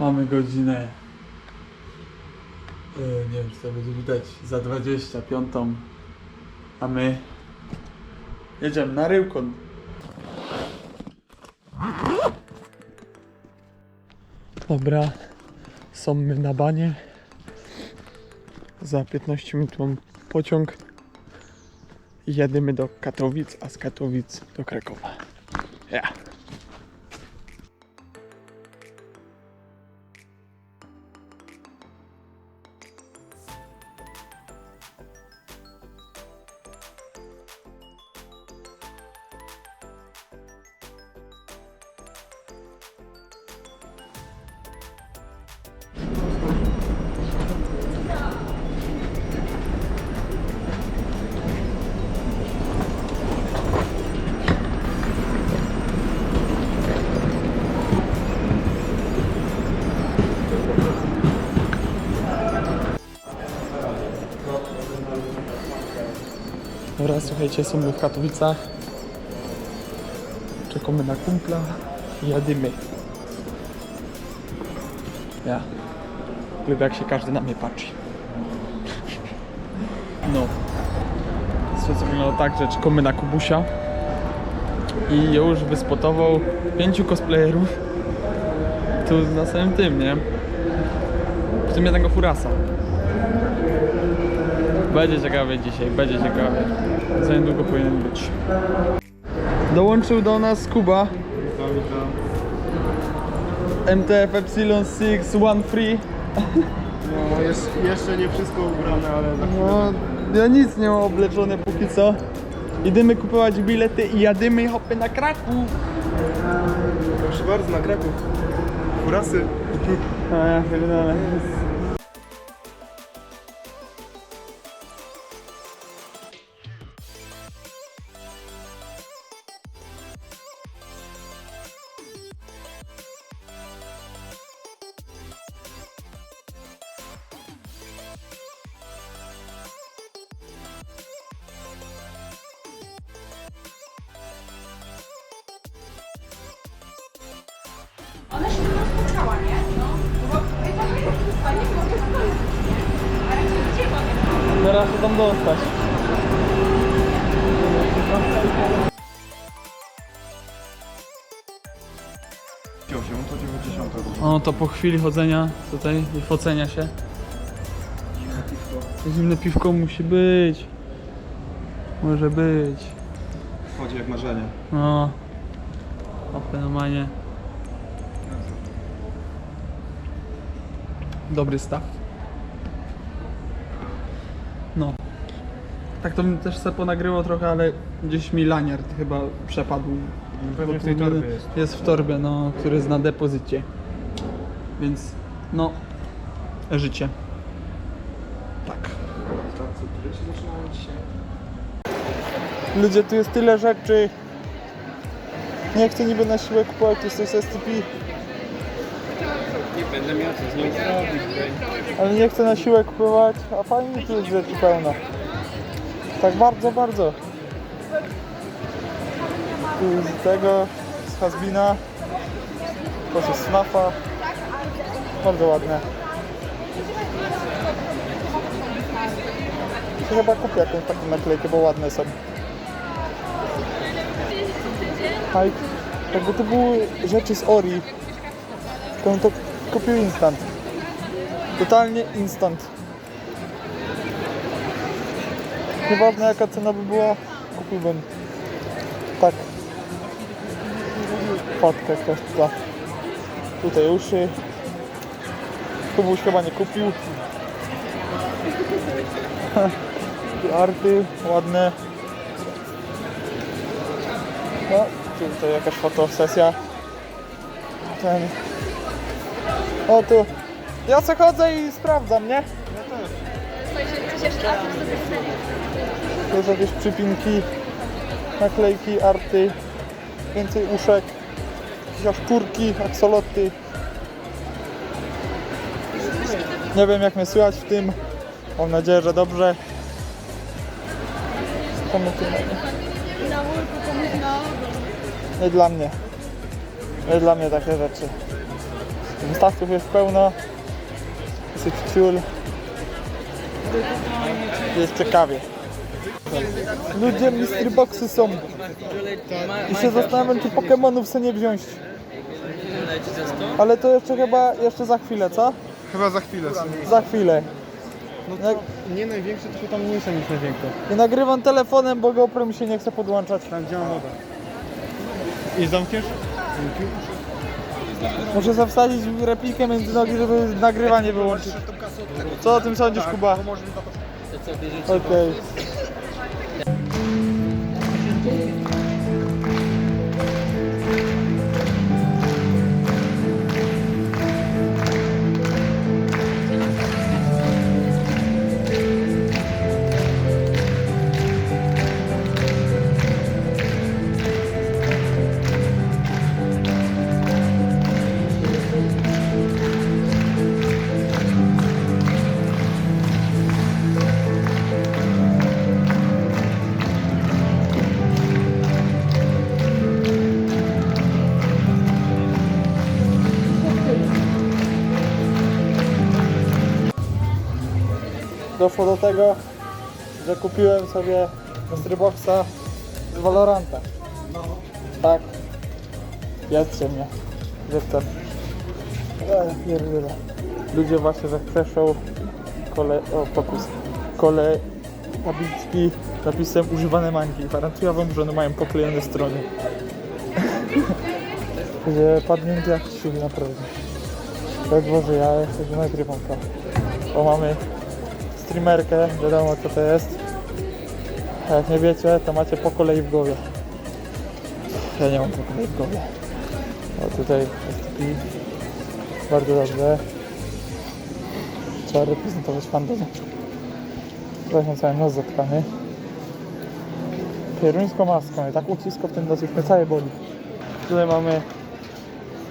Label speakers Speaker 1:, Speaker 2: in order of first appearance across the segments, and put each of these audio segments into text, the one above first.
Speaker 1: Mamy godzinę. e, nie wiem, czy to będzie widać. Za 25. A my jedziemy na Ryłkon. Dobra, są my na banie. Za 15 minut mam pociąg. Jedziemy do Katowic, a z Katowic do Krakowa. Ja. Dobra, słuchajcie, są my w Katowicach. Czekamy na kumpla i jadymy. Ja. Lubię jak się każdy na mnie patrzy. No. Sytuacja wygląda tak, że czekamy na Kubusia. I już wyspotował pięciu cosplayerów. Tu na samym tym, nie? W tym jednego furasa. Będzie ciekawie dzisiaj, będzie ciekawie. Za niedługo powinien być. Dołączył do nas Kuba. MTF Epsilon 6 One Free.
Speaker 2: No, jest, jeszcze nie wszystko ubrane, ale chwilę.
Speaker 1: No, ja nic nie mam obleczone póki co. Idziemy kupować bilety i jadymy hopy na Kraków.
Speaker 2: Proszę bardzo, na Kraków. Kurasy.
Speaker 1: A ja pierdolę. Teraz się tam dostać.
Speaker 2: to 90
Speaker 1: O, to po chwili chodzenia tutaj i focenia się. Zimne piwko musi być. Może być.
Speaker 2: Chodzi jak marzenie.
Speaker 1: No. O fenomenie. Dobry staw. Tak to bym też se ponagrywał trochę, ale gdzieś mi laniard chyba przepadł.
Speaker 2: Pewnie w tej torbie jest.
Speaker 1: Jest w torbie, no, który jest na depozycie. Więc, no, życie. Tak. Ludzie, tu jest tyle rzeczy. Nie chcę niby na siłę kupować, tu jest coś z STP,
Speaker 2: Nie będę miał co z nią zrobić.
Speaker 1: ale nie chcę na siłę kupować, a fajnie tu jest rzeczy pełno. Tak bardzo, bardzo. Z tego, z Hasbina, proszę Snafa. Bardzo ładne. Chyba kupię jakąś taką naklejkę, bo ładne są. Tak, jakby to były rzeczy z Ori, to bym to kupił instant. Totalnie instant. Nieważne jaka cena by była, kupiłbym. Tak. Fatka jakaś ta. Tutaj uszy. Kubuś chyba nie kupił. Tu arty ładne. No, tutaj jakaś fotosesja. Ten. O tu. Ja se chodzę i sprawdzam, nie? Tu jest jakieś przypinki, naklejki, arty, więcej uszek, jakieś kurki, aksoloty. Nie wiem jak mnie słychać w tym. Mam nadzieję, że dobrze. Nie dla mnie. Nie dla mnie takie rzeczy. Wystawców jest pełno. Dosyć ciul. Jest ciekawie. Ludzie mystery boxy są. I się zastanawiam, czy Pokemonów sobie nie wziąć. Ale to jeszcze chyba, jeszcze za chwilę, co?
Speaker 2: Chyba za chwilę.
Speaker 1: Za chwilę.
Speaker 2: No to nie największe, tylko tam mniejsze niż największe.
Speaker 1: I nagrywam telefonem, bo GoPro mi się nie chce podłączać.
Speaker 2: Tam gdzie mam wodę. I zamkniesz?
Speaker 1: Muszę sobie wsadzić replikę między nogi, żeby nagrywanie wyłączyć. Co o tym sądzisz, Kuba? Okej. Do tego, że kupiłem sobie mystery boxa z Valoranta. Tak. Jedzcie mnie. Jestem. Ej, pierdolę. Ludzie właśnie we przeszą kole... O, fokus. Kole... Tabliczki napisem używane mangi. Gwarantuję wam, że one mają poklejone strony. Gdzie padnięty jak sił naprawdę. Tak Boże, ja nagrywam to. Bo mamy streamerkę, wiadomo co to jest. A jak nie wiecie, to macie po kolei w głowie. Ja nie mam po kolei w głowie. O tutaj STP. Bardzo dobrze. Trzeba reprezentować fandom. Trochę cały nos zatkany. Pieruńską maską i tak ucisko w ten już mnie cały boli. Tutaj mamy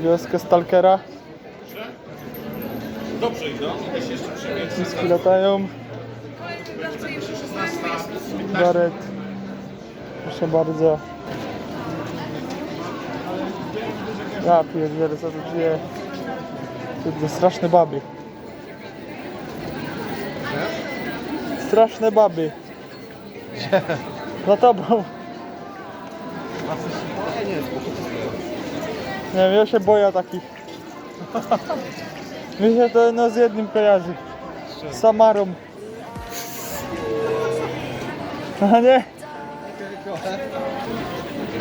Speaker 1: wioskę Stalkera. Wszystkie latają. Baret. Proszę bardzo. Ja pierdzielę, co tu dzieje. Kurde, straszne baby. Straszne baby. Za tobą. Nie wiem, ja się boję takich. Mi się to no z jednym kojarzy. Z Samarą. A nie?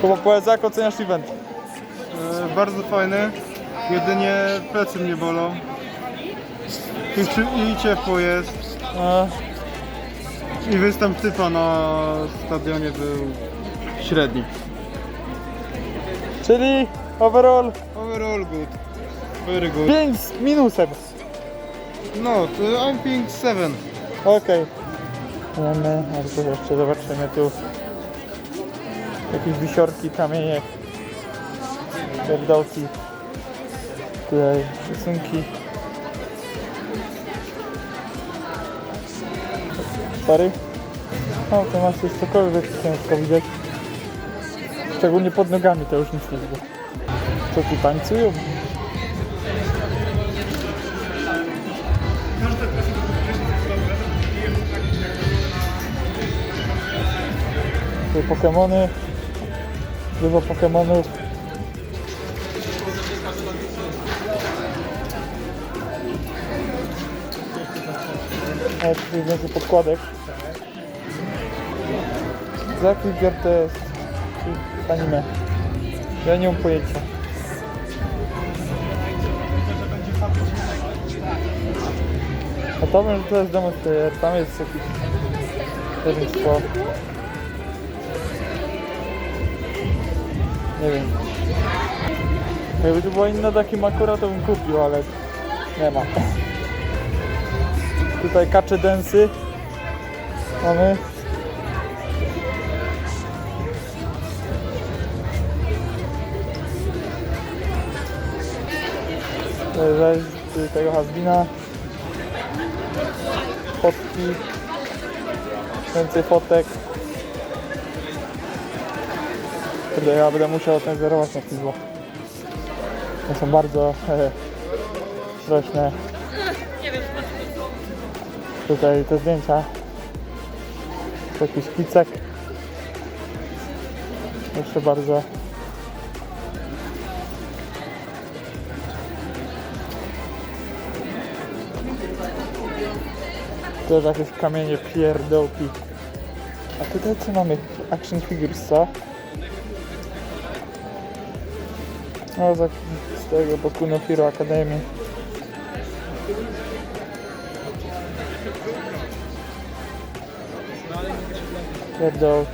Speaker 1: Kuba, powiedz jak oceniasz event?
Speaker 2: E, bardzo fajny. Jedynie plecy mnie bolą. I, czy- I ciepło jest.
Speaker 1: A,
Speaker 2: I występ typa na stadionie był średni.
Speaker 1: czyli overall
Speaker 2: Overall good. Very good.
Speaker 1: 5 z minusem.
Speaker 2: No, to I'm pink 7.
Speaker 1: Okej. A tu jeszcze zobaczymy tu jakieś wisiorki, kamienie, pierdołki, tutaj rysunki. Stary? No, to masz jest cokolwiek ciężko widać. Szczególnie pod nogami to już nic nie widzę. Co tu tańcują? Tutaj Pokemony. Dużo Pokemonów. A jest tutaj więcej podkładek. Z jakich gier to jest? Anime. Ja nie mam pojęcia. A to wiem, że to jest Demon Slayer. Tam jest jakieś. Nie wiem. Jakby to była inna taki makura, to bym kupił, ale nie ma. Tutaj kacze densy. Mamy. Rzeź tego Hasbina. Fotki. Więcej fotek. Kurde, ja będę musiał cenzurować na filmu. To są bardzo e,
Speaker 3: rośnie. Tutaj te zdjęcia. Taki szpicek. Proszę bardzo. Też jakieś kamienie pierdołki. A tutaj co mamy? Action figures, co? No, z, tego no Hero Academy. Pierdoł.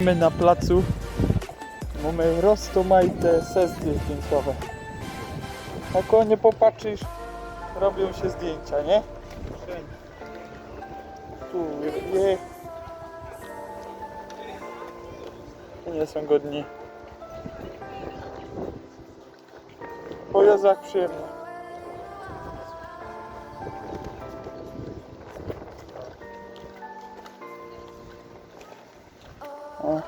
Speaker 3: My na placu mamy roztomajte sesje zdjęciowe. Jak nie popatrzysz, robią się zdjęcia, nie? Tu je. Nie są godni. O Jezu, jak przyjemnie. O.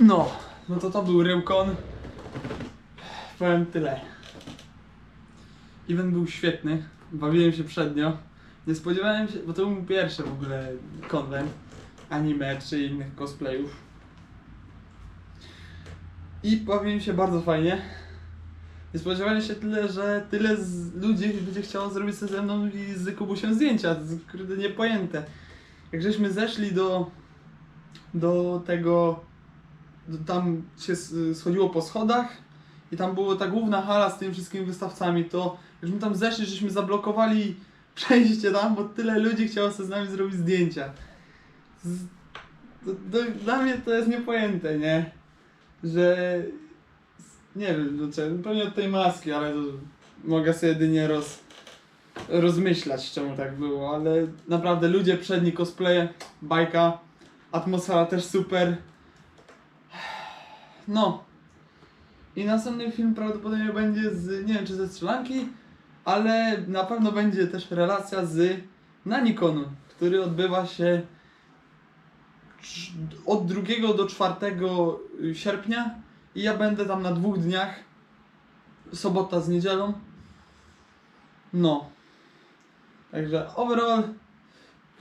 Speaker 1: No, no to to był Ryłkon. Powiem tyle. Event był świetny, bawiłem się przednio. Nie spodziewałem się, bo to był mój pierwszy w ogóle konwent anime czy innych cosplayów. I bawiłem się bardzo fajnie. Nie spodziewałem się tyle, że tyle ludzi będzie chciało zrobić ze mną i z Kubusiem zdjęcia. To jest kurde niepojęte. Jak żeśmy zeszli do, do tego tam się schodziło po schodach i tam była ta główna hala z tymi wszystkimi wystawcami, to już my tam zeszli, żeśmy zablokowali przejście tam, bo tyle ludzi chciało sobie z nami zrobić zdjęcia. Z, to, to, dla mnie to jest niepojęte, nie? Że nie wiem, dlaczego, pewnie od tej maski, ale to mogę sobie jedynie roz, rozmyślać, czemu tak było, ale naprawdę ludzie przedni cosplaye, bajka, atmosfera też super. No. I następny film prawdopodobnie będzie z, nie wiem czy ze strzelanki, ale na pewno będzie też relacja z Nanikonu, który odbywa się od 2 do 4 sierpnia i ja będę tam na dwóch dniach, sobota z niedzielą. No. Także overall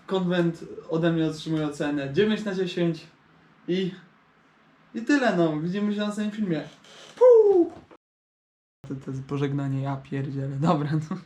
Speaker 1: konwent ode mnie otrzymuje ocenę 9 na 10 i i tyle no, widzimy się na następnym filmie. To, to jest pożegnanie, ja pierdzielę. Dobra, no.